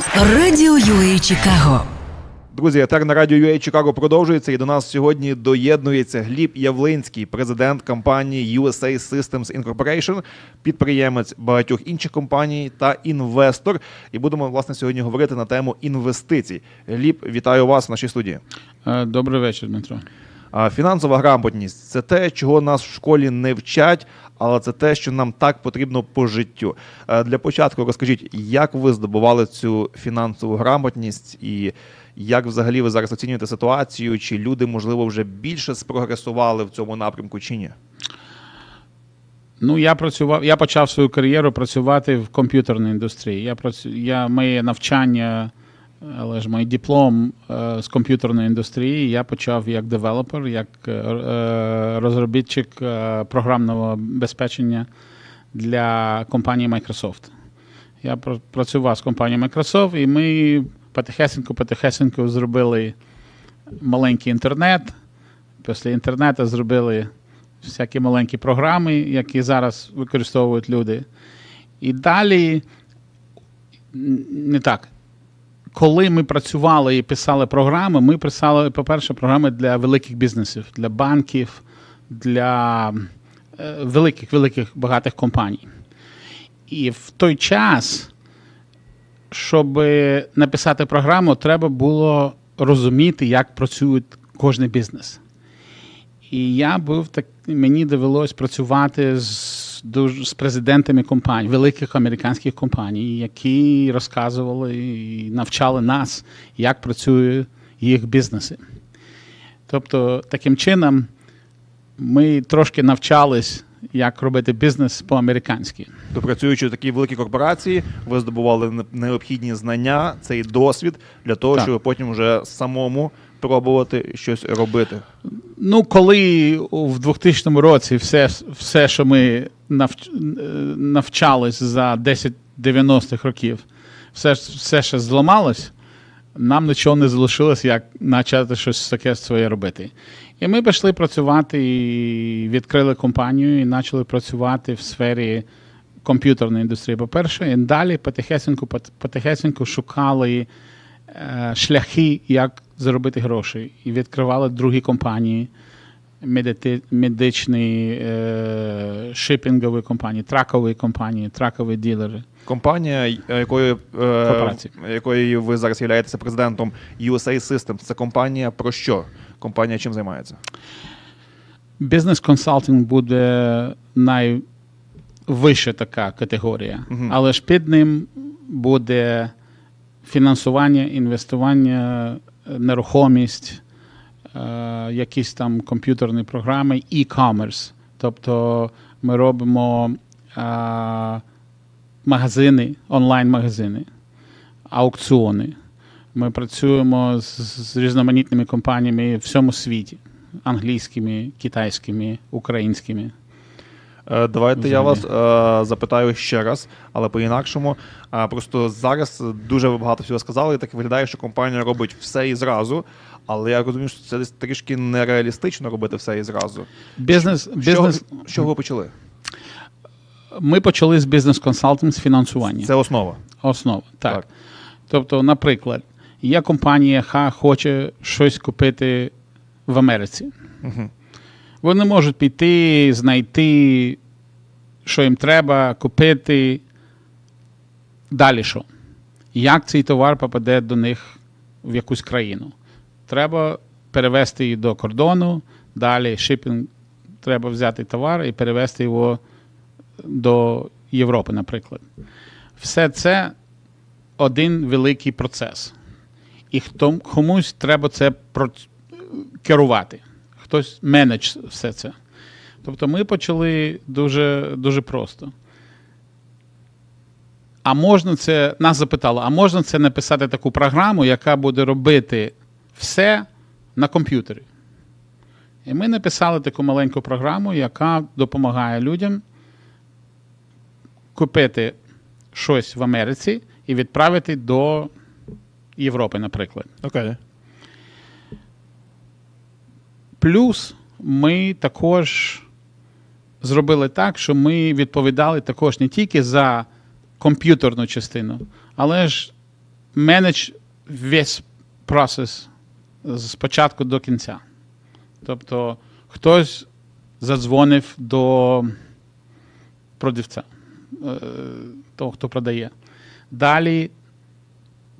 Радіо UA Чикаго. Друзі, етер на радіо UA Чикаго продовжується, і до нас сьогодні доєднується Гліб Явлинський, президент компанії USA Systems Incorporation, підприємець багатьох інших компаній та інвестор. І будемо власне сьогодні говорити на тему інвестицій. Гліб, вітаю вас в нашій студії. Е, Добрий вечір, Дмитро. Фінансова грамотність це те, чого нас в школі не вчать, але це те, що нам так потрібно по життю. Е, Для початку розкажіть, як ви здобували цю фінансову грамотність і як взагалі ви зараз оцінюєте ситуацію? Чи люди, можливо, вже більше спрогресували в цьому напрямку, чи ні? Ну, я працював, я почав свою кар'єру працювати в комп'ютерній індустрії. Я працю, я моє навчання, але ж мій диплом е, з комп'ютерної індустрії. Я почав як девелопер, як е, е, розробітчик програмного безпечення для компанії Microsoft. Я пр- працював з компанією Microsoft, і ми потихесеньку зробили маленький інтернет. Після інтернету зробили всякі маленькі програми, які зараз використовують люди. І далі не так. Коли ми працювали і писали програми, ми писали, по-перше, програми для великих бізнесів, для банків, для е, великих, великих багатих компаній. І в той час, щоб написати програму, треба було розуміти, як працює кожен бізнес. І я був так, мені довелось працювати з, дуже, з президентами компаній, великих американських компаній, які розказували і навчали нас, як працюють їх бізнеси. Тобто, таким чином, ми трошки навчались, як робити бізнес по-американськи. То працюючи в такій великій корпорації, ви здобували необхідні знання, цей досвід для того, Так. щоб потім вже самому пробувати щось робити. Ну, коли в 2000 році все, все що ми навч, навчались за 10 90-х років, все, все ще зламалось, нам нічого не залишилось, як почати щось таке своє робити. І ми пішли працювати і відкрили компанію і почали працювати в сфері комп'ютерної індустрії, по-перше, і далі потихесеньку, потихесеньку шукали е, шляхи, як заробити гроші, і відкривали другі компанії, медити, медичні, е, шипінгові компанії, тракові компанії, тракові ділери. Компанія, е, якою, е, якою ви зараз являєтеся президентом USA Systems, це компанія про що? Компанія чим займається? Бізнес консалтинг буде найвища така категорія, Мгм. але ж під ним буде фінансування, інвестування, е, нерухомість, якісь там комп'ютерні програми, e-commerce. Тобто ми робимо е, магазини, онлайн-магазини, аукціони. Ми працюємо з, з різноманітними компаніями в всьому світі англійськими, китайськими, українськими. Е, Давайте я вас е, запитаю ще раз, але по-інакшому. Е, Просто зараз дуже багато всього сказали, і так виглядає, що компанія робить все і зразу. Але я розумію, що це десь трішки нереалістично робити все і зразу. Бізнес, чого, бізнес, з чого ви почали? ми почали з бізнес-консалтинг з фінансування. Це основа. Основа. Так. Так. Тобто, наприклад, є компанія, яка хоче щось купити в Америці. Угу. Вони можуть піти, знайти, що їм треба, купити. Далі що? Як цей товар попаде до них в якусь країну? Треба перевезти її до кордону, далі шипінг, треба взяти товар і перевезти його до Європи, наприклад. Все це один великий процес. І хто, комусь треба це керувати. Хтось менедж все це. Тобто ми почали дуже, дуже просто. А можна це, нас запитали, а можна це написати таку програму, яка буде робити все на комп'ютері? І ми написали таку маленьку програму, яка допомагає людям купити щось в Америці і відправити до Європи, наприклад. Окей. Плюс ми також зробили так, що ми відповідали також не тільки за комп'ютерну частину, але ж менедж весь процес з початку до кінця. Тобто хтось задзвонив до продавця, е, того, хто продає. Далі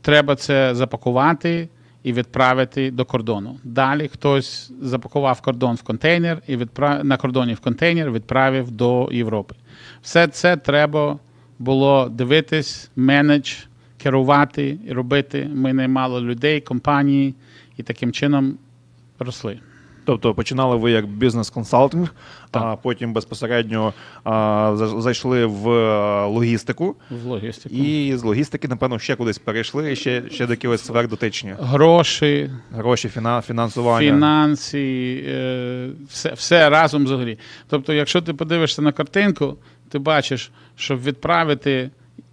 треба це запакувати і відправити до кордону. Далі хтось запакував кордон в контейнер і відправ... на кордоні в контейнер відправив до Європи. Все це треба було дивитись, менедж, керувати і робити. Ми наймали людей, компанії і таким чином росли. Тобто починали ви як бізнес-консалтинг, а потім безпосередньо а, зайшли в е, логістику, В логістику. і з логістики, напевно, ще кудись перейшли, і ще, ще до якихось сфер дотичні. Гроші, Гроші, фіна, фінансування. фінанси, е, все, все разом взагалі. Тобто, якщо ти подивишся на картинку, ти бачиш, щоб відправити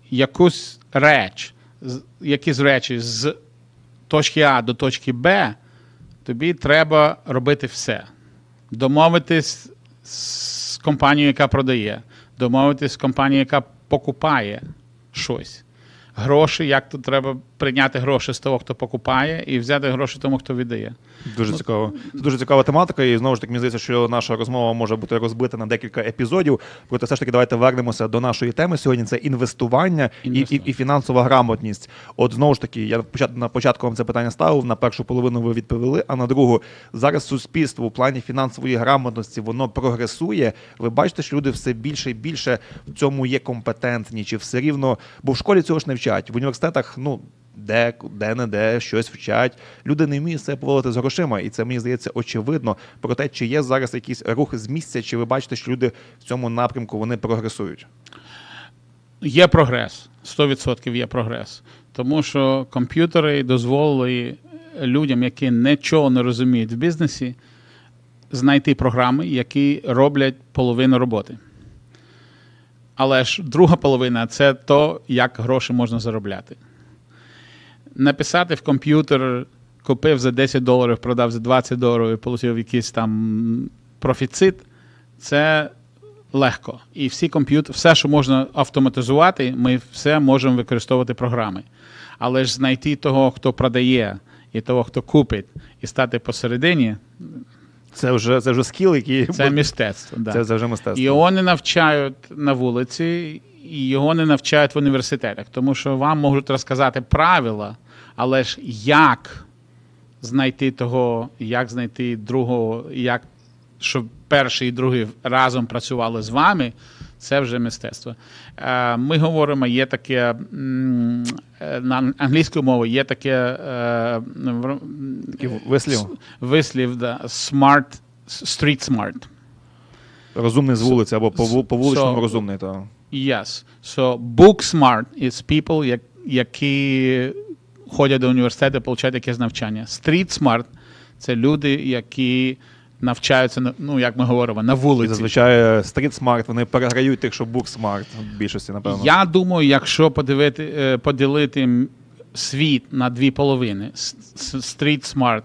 якусь реч, якісь речі з точки А до точки Б, тобі треба робити все. Домовитись з компанією, яка продає, домовитись з компанією, яка покупає щось. Гроші, як тут треба прийняти гроші з того, хто покупає, і взяти гроші тому, хто віддає. Дуже цікаво. Це дуже цікава тематика, і знову ж таки мені здається, що наша розмова може бути розбита на декілька епізодів. Проте все ж таки давайте вернемося до нашої теми сьогодні. Це інвестування, І, і, і фінансова грамотність. От знову ж таки, я на початку вам це питання ставив. На першу половину ви відповіли, а на другу зараз суспільство у плані фінансової грамотності воно прогресує. Ви бачите, що люди все більше і більше в цьому є компетентні, чи все рівно, бо в школі цього ж не вчать. В університетах, ну. Де, де не де щось вчать. Люди не вміють себе поводити з грошима, і це мені здається очевидно. Про те, чи є зараз якийсь рух з місця, чи ви бачите, що люди в цьому напрямку вони прогресують. Є прогрес, 100% є прогрес. Тому що комп'ютери дозволили людям, які нічого не розуміють в бізнесі, знайти програми, які роблять половину роботи. Але ж друга половина це то, як гроші можна заробляти. Написати в комп'ютер, купив за 10 доларів, продав за 20 доларів і отримав якийсь там профіцит, це легко. І всі комп'ютери, все, що можна автоматизувати, ми все можемо використовувати програми. Але ж знайти того, хто продає, і того, хто купить, і стати посередині, Це вже це вже скіл, який це мистецтво. Да. це, це вже мистецтво. Його не навчають на вулиці, і його не навчають в університетах, тому що вам можуть розказати правила, але ж як знайти того, як знайти другого, як щоб перший і другий разом працювали з вами, це вже мистецтво. Е, Ми говоримо, є таке е, на англійською мовою, є таке е, вислів вислів, да, smart, street smart. розумний з вулиці або по, по вуличному So- розумний. Та. Yes. So book smart is people, які ходять до університету, получають якесь навчання. Street smart це люди, які навчаються на- ну, як ми говоримо, на І вулиці. зазвичай стріт смарт вони переграють тих, що бук смарт в більшості, напевно. Я думаю, якщо подивити, е, поділити м- світ на дві половини: с- с- street smart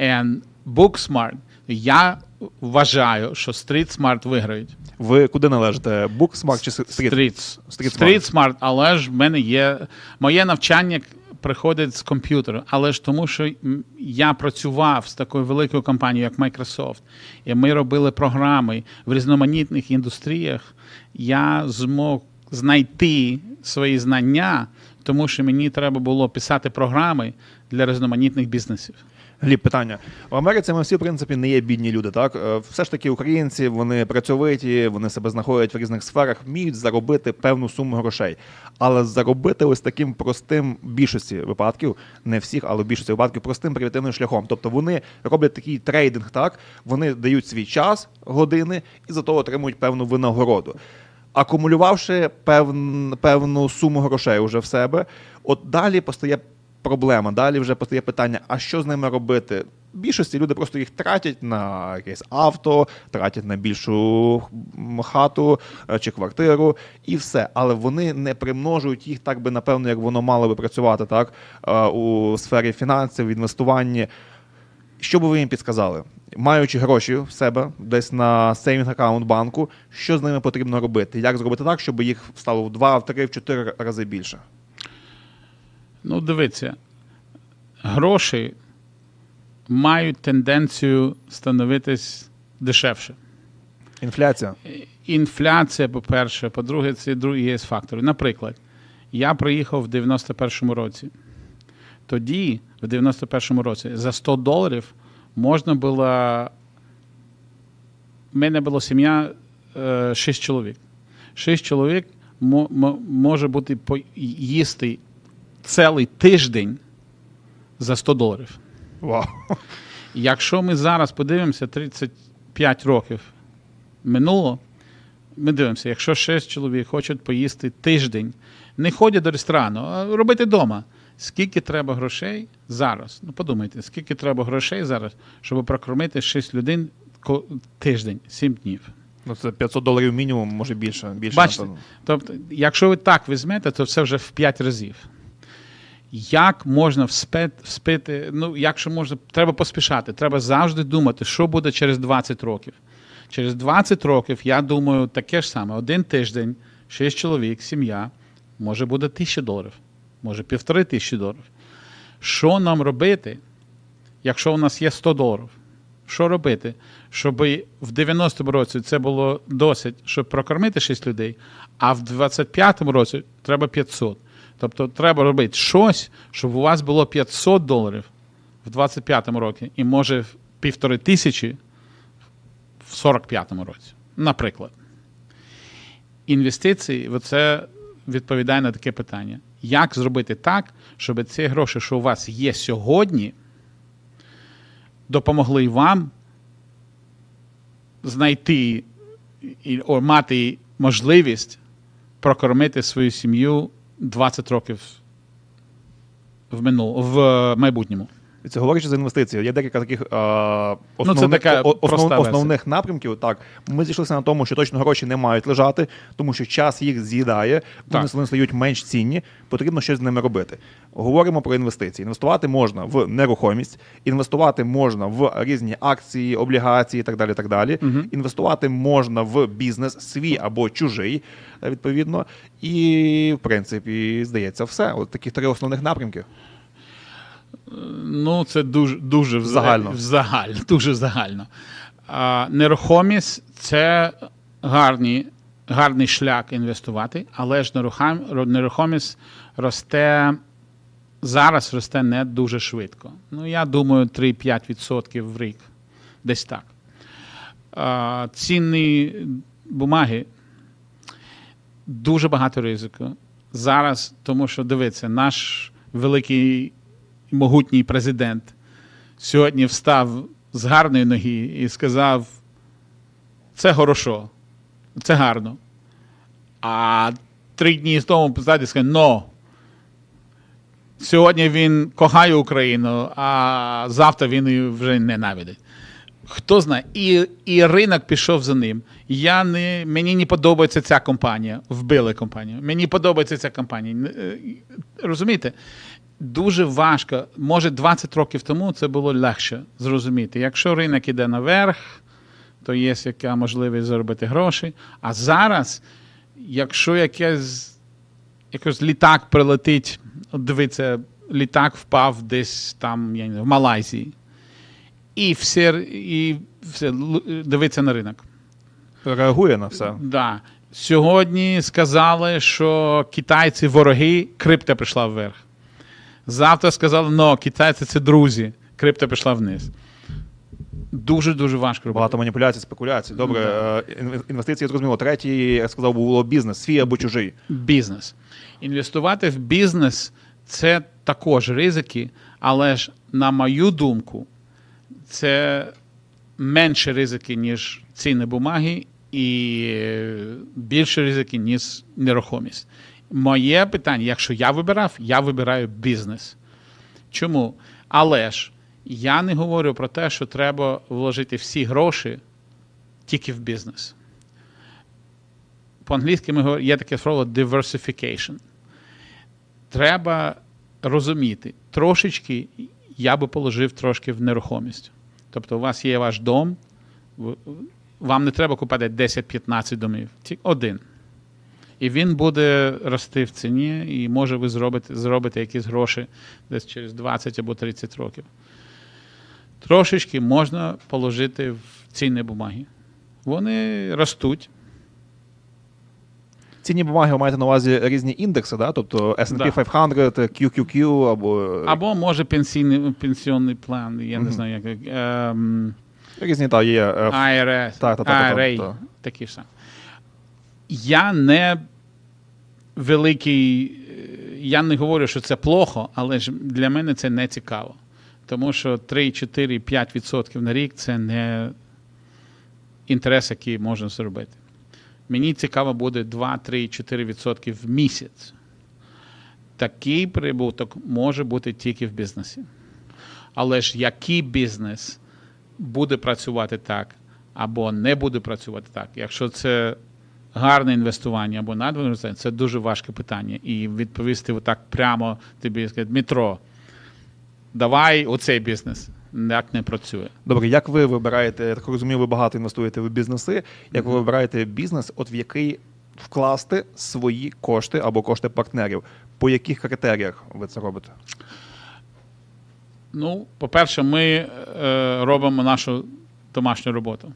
and book smart, я вважаю, що street smart виграють. Ви куди належите? Бук смарт чи стріт? Стріт. Стріт Стріт смарт, але ж в мене є. Моє навчання приходить з комп'ютера, але ж тому, що я працював з такою великою компанією, як Microsoft, і ми робили програми в різноманітних індустріях, я змог знайти свої знання, тому що мені треба було писати програми для різноманітних бізнесів. Гліб, питання. В Америці ми всі, в принципі, не є бідні люди, так? Е, Все ж таки українці, вони працьовиті, вони себе знаходять в різних сферах, вміють заробити певну суму грошей. Але заробити ось таким простим більшості випадків, не всіх, але в більшості випадків, простим примітивним шляхом. Тобто вони роблять такий трейдинг, так? Вони дають свій час, години, і за то отримують певну винагороду. Акумулювавши певн, певну суму грошей уже в себе, от далі постає проблема. Далі вже постає питання: а що з ними робити? Більшості люди просто їх тратять на якесь авто, тратять на більшу хату е, чи квартиру, і все. Але вони не примножують їх так би, напевно, як воно мало би працювати так е, у сфері фінансів, інвестуванні. Що би ви їм підсказали? Маючи гроші в себе десь на сейвінг аккаунт банку, що з ними потрібно робити? Як зробити так, щоб їх стало в два, в три, в чотири рази більше? Ну, дивіться, гроші мають тенденцію становитись дешевше. Інфляція. Інфляція, по-перше, по-друге, це другі є фактори. Наприклад, я приїхав в 91-му році. Тоді, в 91-му році, за 100 доларів можна було. У мене була сім'я 6 чоловік. 6 чоловік мо- мо- може бути по- їсти цілий тиждень за 100 доларів. Вау. Якщо ми зараз подивимося 35 років минуло, ми дивимося, якщо 6 чоловік хочуть поїсти тиждень, не ходять до ресторану, а робити вдома. Скільки треба грошей зараз? Ну подумайте, скільки треба грошей зараз, щоб прокормити 6 людей тиждень, 7 днів. Ну, це 500 доларів мінімум, може більше. більше Бачите, тобто, якщо ви так візьмете, то це вже в 5 разів. Як можна вспити, ну, якщо можна, треба поспішати, треба завжди думати, що буде через 20 років. Через 20 років, я думаю, таке ж саме: один тиждень, 6 чоловік, сім'я, може буде 1000 доларів, може півтори тисячі доларів. Що нам робити, якщо у нас є 100 доларів? Що робити, щоб в 90-му році це було досить, щоб прокормити 6 людей, а в 25-му році треба 500. Тобто треба робити щось, щоб у вас було 500 доларів в 25-му році і може півтори тисячі в 45-му році. Наприклад. Інвестиції це відповідає на таке питання. Як зробити так, щоб ці гроші, що у вас є сьогодні, допомогли вам знайти і мати можливість прокормити свою сім'ю 20 років в, минул, в майбутньому. Це говорячи за інвестиції. Є декілька таких е, Ну, основних, така о- основ- основних напрямків. Так, ми зійшлися на тому, що точно гроші не мають лежати, тому що час їх з'їдає, вони, Так. стають менш цінні, потрібно щось з ними робити. Говоримо про інвестиції. Інвестувати можна в нерухомість, інвестувати можна в різні акції, облігації і так далі. Так далі. Інвестувати можна в бізнес, свій або чужий, відповідно. І, в принципі, здається, все. От такі три основних напрямки. Ну, це дуже дуже в Загально. загально, дуже загально. А, нерухомість це гарні, гарний шлях інвестувати, але ж нерухомість росте зараз росте не дуже швидко. Ну, я думаю, 3-5% в рік. Десь так. А, цінні бумаги дуже багато ризику. Зараз, тому що дивіться, наш великий могутній президент сьогодні встав з гарної ноги і сказав: це хорошо, це гарно. А три дні тому позаді сказав, но. Сьогодні він кохає Україну, а завтра він її вже ненавидить. Хто знає, і, і ринок пішов за ним. Я не, мені не подобається ця компанія. Вбили компанію. Мені подобається ця компанія. Е, Розумієте? Дуже важко. Може, 20 років тому це було легше зрозуміти. Якщо ринок іде наверх, то є яка можливість заробити гроші. А зараз, якщо якесь, якийсь літак прилетить, от дивіться, літак впав десь там, я не знаю, в Малайзії. І все, і все дивиться на ринок. Реагує на все. Да. Сьогодні сказали, що китайці вороги, крипта пішла вверх. Завтра сказали, но китайці це друзі, крипта пішла вниз. Дуже-дуже важко робити. Багато маніпуляцій, спекуляцій. Добре, е, ін- інвестиції зрозуміло. Третій, я сказав, було бізнес, свій або чужий. бізнес. Інвестувати в бізнес це також ризики, але ж, на мою думку, це менше ризики, ніж цінні бумаги, і е, більше ризики, ніж нерухомість. Моє питання: якщо я вибирав, я вибираю бізнес. Чому? Але ж я не говорю про те, що треба вложити всі гроші тільки в бізнес. По-англійськи ми говоримо, є таке слово diversification. Треба розуміти, трошечки я би положив трошки в нерухомість. Тобто, у вас є ваш дом, вам не треба купити 10-15 домів, один. І він буде рости в ціні, і може ви зробите, зробите якісь гроші десь через 20 або 30 років. Трошечки можна положити в цінні бумаги. Вони ростуть. Цінні бумаги ви маєте на увазі різні індекси, да? тобто S&P Да. 500, QQQ або Або може пенсійний, пенсійний план, я не знаю, як. Ем, різні та є. е, IRS, та, та, та, та, IRA, та. такі ж самі. Я не великий, я не говорю, що це плохо, але ж для мене це не цікаво. Тому що 3, 4, 5% на рік це не інтерес, який можна зробити. Мені цікаво буде 2, 3, 4% в місяць. Такий прибуток може бути тільки в бізнесі. Але ж який бізнес буде працювати так, або не буде працювати так. Якщо це гарне інвестування або надвинвестування, це дуже важке питання. І відповісти отак прямо тобі сказати, Дмитро, давай оцей бізнес. Так не працює. Добре, як ви вибираєте, я так розумію, ви багато інвестуєте в бізнеси. Як ви вибираєте бізнес, от в який вкласти свої кошти або кошти партнерів? По яких критеріях ви це робите? Ну, по-перше, ми е, робимо нашу домашню роботу.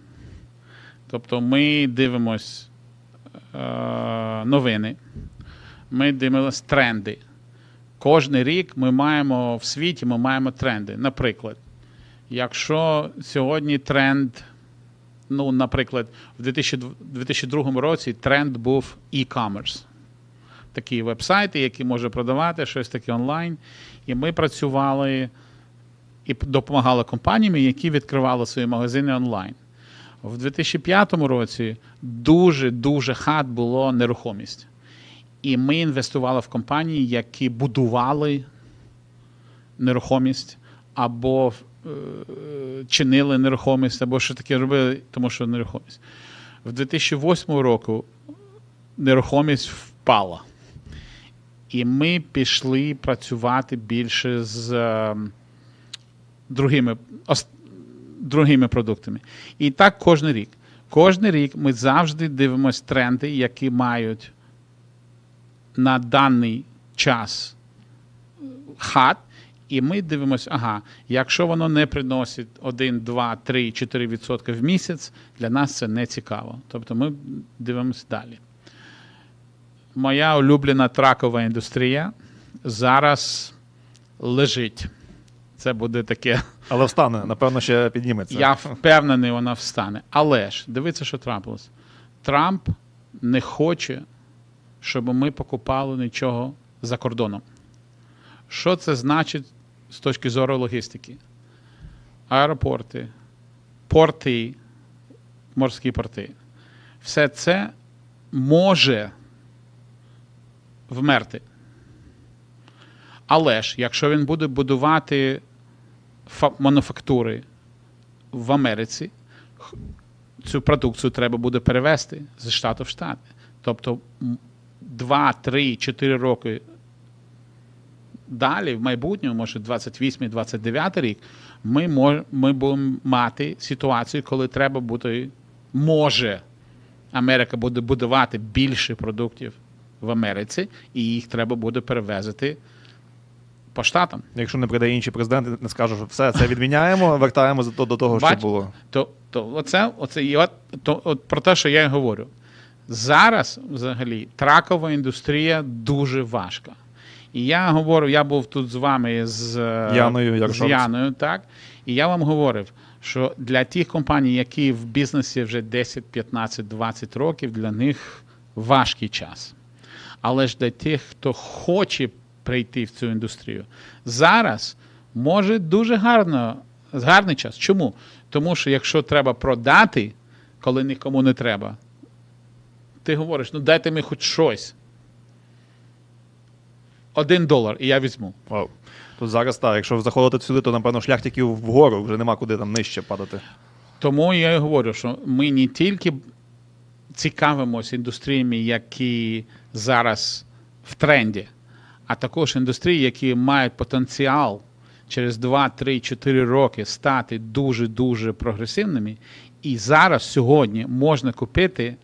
Тобто ми дивимось новини, ми дивимось тренди. Кожний рік ми маємо в світі ми маємо тренди. Наприклад, якщо сьогодні тренд, ну, наприклад, в 2002 році тренд був e-commerce такі веб-сайти, які може продавати щось таке онлайн. І ми працювали і допомагали компаніям, які відкривали свої магазини онлайн. В 2005 році дуже дуже хат було нерухомість. І ми інвестували в компанії, які будували нерухомість або е, чинили нерухомість, або що таке робили, тому що нерухомість. В 2008 року нерухомість впала. І ми пішли працювати більше з е, другими, ос- другими продуктами. І так кожен рік. Кожен рік ми завжди дивимося тренди, які мають на даний час хат, і ми дивимося, ага, якщо воно не приносить 1, 2, 3, 4 відсотки в місяць, для нас це не цікаво. Тобто ми дивимося далі. Моя улюблена тракова індустрія зараз лежить. Це буде таке. Але встане, напевно, ще підніметься. Я впевнений, вона встане. Але ж дивіться, що трапилось. Трамп не хоче, щоб ми покупали нічого за кордоном. Що це значить з точки зору логістики? Аеропорти, порти, морські порти. Все це може вмерти. Але ж, якщо він буде будувати мануфактури в Америці, цю продукцію треба буде перевести з штату в штат. Тобто 2, 3, 4 роки далі, в майбутньому, може 28-29 рік, ми, мож, ми будемо мати ситуацію, коли треба буде, може, Америка буде будувати більше продуктів в Америці, і їх треба буде перевезти по штатам. Якщо не прийде інший президент, не скаже, що все це відміняємо, вертаємо за то до того, що було. То, то оце, оце і от, то, от про те, що я й говорю. Зараз, взагалі, тракова індустрія дуже важка. І я говорю, я був тут з вами з е, Яною з Яною, так. І я вам говорив, що для тих компаній, які в бізнесі вже 10, 15, 20 років, для них важкий час. Але ж для тих, хто хоче прийти в цю індустрію, зараз може дуже гарно, гарний час. Чому? Тому що якщо треба продати, коли нікому не треба, ти говориш, ну дайте мені хоч щось. Один долар, і я візьму. Вау. Тут зараз так, якщо заходити сюди, то напевно шлях тільки вгору, вже нема куди там нижче падати. Тому я і говорю, що ми не тільки цікавимося індустріями, які зараз в тренді, а також індустрії, які мають потенціал через 2, 3, 4 роки стати дуже-дуже прогресивними. І зараз сьогодні можна купити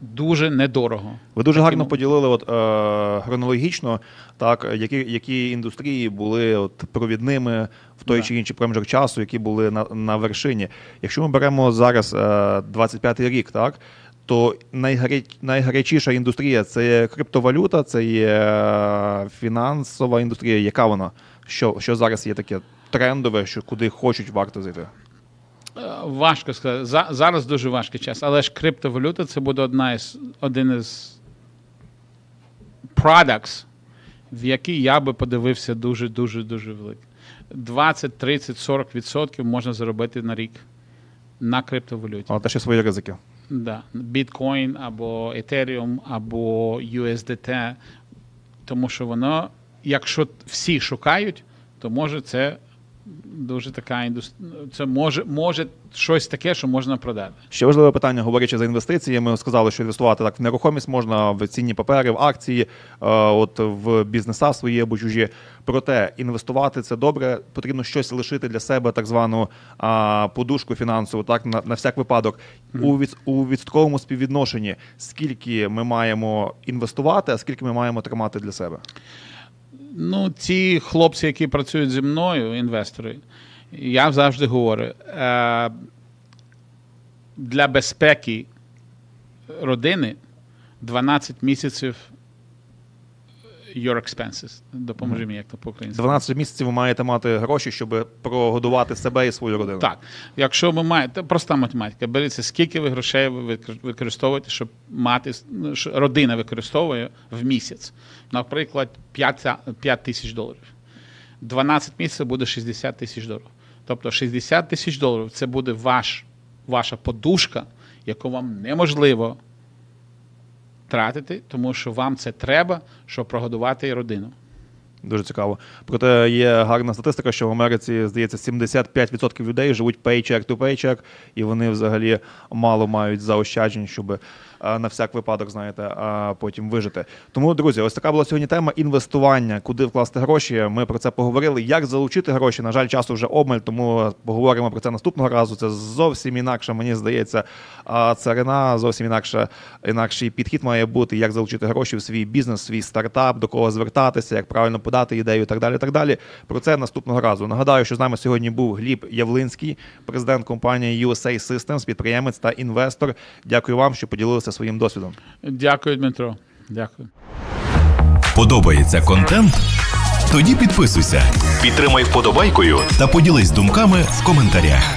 дуже недорого. Ви дуже гарно поділили от, е, хронологічно, так, які, які індустрії були от, провідними в той Да. чи інший проміжок часу, які були на, на вершині. Якщо ми беремо зараз е, 25-й рік, так, то найгаряч, найгарячіша індустрія це є криптовалюта, це є е, фінансова індустрія. Яка вона? Що, що зараз є таке трендове, що куди хочуть варто зайти? Е, Важко сказати. За, зараз дуже важкий час, але ж криптовалюта це буде одна із один із products, в який я би подивився дуже, дуже, дуже великий. 20, 30, 40 відсотків можна заробити на рік на криптовалюті. Але теж є свої ризики. Да. Біткоін або Ethereum, або USDT. Тому що воно, якщо всі шукають, то може це дуже така індустрія. Це може, може щось таке, що можна продати. Ще важливе питання, говорячи за інвестиції. Ми сказали, що інвестувати так в нерухомість можна, в цінні папери, в акції, е, от в бізнеса свої або чужі. Проте інвестувати це добре. Потрібно щось лишити для себе, так звану а, подушку фінансову, так на, на всяк випадок. У від у відсотковому співвідношенні, скільки ми маємо інвестувати, а скільки ми маємо тримати для себе. Ну, ці хлопці, які працюють зі мною, інвестори, я завжди говорю, е, для безпеки родини 12 місяців your expenses. Допоможи мені, як то по-українськи. 12 місяців ви маєте мати гроші, щоб прогодувати себе і свою родину. Так, якщо ви маєте, проста математика, беріться, скільки ви грошей ви використовуєте, щоб мати, родина використовує в місяць. Наприклад, 5, 5 тисяч доларів. 12 місяців буде 60 тисяч доларів. Тобто 60 тисяч доларів це буде ваш, ваша подушка, яку вам неможливо тратити, тому що вам це треба, щоб прогодувати родину. Дуже цікаво. Проте є гарна статистика, що в Америці, здається, 75% людей живуть paycheck to paycheck, і вони взагалі мало мають заощаджень, щоб на всяк випадок, знаєте, а потім вижити. Тому, друзі, ось така була сьогодні тема інвестування, куди вкласти гроші. Ми про це поговорили. Як залучити гроші? На жаль, часу вже обмаль, тому поговоримо про це наступного разу. Це зовсім інакше, мені здається, царина, зовсім інакше, інакший підхід має бути, як залучити гроші в свій бізнес, свій стартап, до кого звертатися, як правильно подати ідею і так далі. так далі. Про це наступного разу. Нагадаю, що з нами сьогодні був Гліб Явлинський, президент компанії USA Systems, підприємець та інвестор. Дякую вам, що поділилися своїм досвідом. Дякую, Дмитро. Дякую. Подобається контент? Тоді підписуйся, підтримай вподобайкою та поділись думками в коментарях.